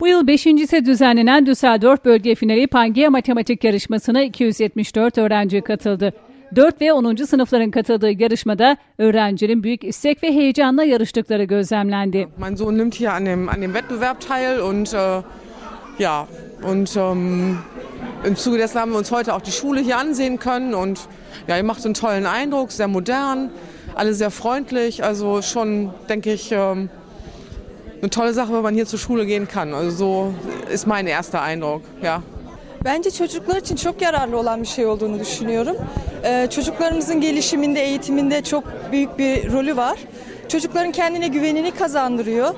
Bu yıl beşincisi düzenlenen Düsseldorf Bölge Finali Pangea Matematik Yarışması'na 274 öğrenci katıldı. 4 ve 10. sınıfların katıldığı yarışmada öğrencilerin büyük istek ve heyecanla yarıştıkları gözlemlendi. Mein Sohn nimmt hier an dem, an dem Wettbewerb teil und äh, ja, und ähm, im Zuge dessen haben wir uns heute auch die Schule hier ansehen können und ja, ihr macht einen tollen Eindruck, sehr modern, alle sehr freundlich, also schon, denke ich, ähm, eine tolle Sache, wenn man hier zur Schule gehen kann. Also so ist mein erster Eindruck, ja. Bence çocuklar için çok yararlı olan bir şey olduğunu düşünüyorum. Ee, çocuklarımızın gelişiminde, eğitiminde çok büyük bir rolü var. Çocukların kendine güvenini kazandırıyor.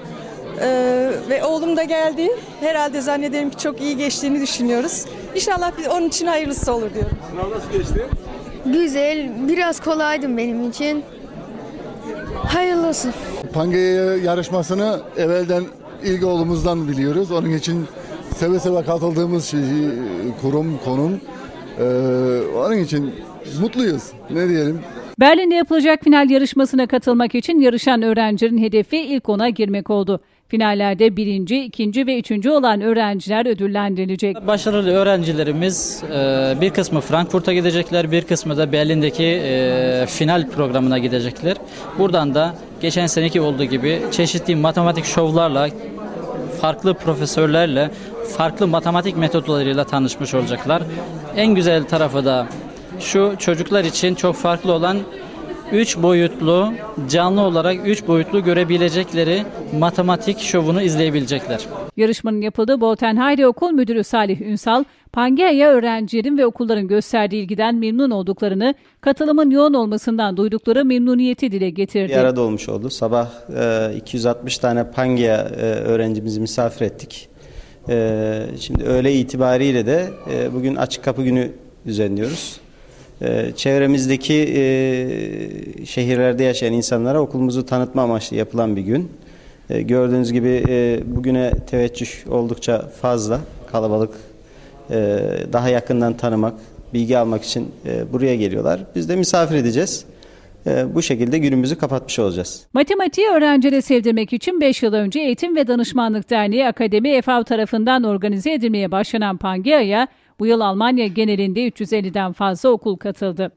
Ee, ve oğlum da geldi. Herhalde zannederim ki çok iyi geçtiğini düşünüyoruz. İnşallah bir- onun için hayırlısı olur diyorum. Sınav nasıl geçti? Güzel, biraz kolaydı benim için. Hayırlı olsun. Pangea yarışmasını evvelden ilk oğlumuzdan biliyoruz. Onun için seve seve katıldığımız şey, kurum, konum. Ee, onun için mutluyuz. Ne diyelim? Berlin'de yapılacak final yarışmasına katılmak için yarışan öğrencilerin hedefi ilk ona girmek oldu. Finallerde birinci, ikinci ve üçüncü olan öğrenciler ödüllendirilecek. Başarılı öğrencilerimiz e, bir kısmı Frankfurt'a gidecekler, bir kısmı da Berlin'deki e, final programına gidecekler. Buradan da geçen seneki olduğu gibi çeşitli matematik şovlarla, farklı profesörlerle, farklı matematik metotlarıyla tanışmış olacaklar. En güzel tarafı da şu çocuklar için çok farklı olan üç boyutlu, canlı olarak üç boyutlu görebilecekleri matematik şovunu izleyebilecekler. Yarışmanın yapıldığı Boltenheide Okul Müdürü Salih Ünsal, Pangea'ya öğrencilerin ve okulların gösterdiği ilgiden memnun olduklarını, katılımın yoğun olmasından duydukları memnuniyeti dile getirdi. Bir arada olmuş oldu. Sabah e, 260 tane Pangea e, öğrencimizi misafir ettik. E, şimdi öğle itibariyle de e, bugün açık kapı günü düzenliyoruz. E, çevremizdeki e, şehirlerde yaşayan insanlara okulumuzu tanıtma amaçlı yapılan bir gün. E, gördüğünüz gibi e, bugüne teveccüh oldukça fazla, kalabalık, e, daha yakından tanımak, bilgi almak için buraya geliyorlar. Biz de misafir edeceğiz. E, bu şekilde günümüzü kapatmış olacağız. Matematiği öğrencilere sevdirmek için 5 yıl önce Eğitim ve Danışmanlık Derneği Akademi EFAV tarafından organize edilmeye başlanan Pangea'ya bu yıl Almanya genelinde 350'den fazla okul katıldı.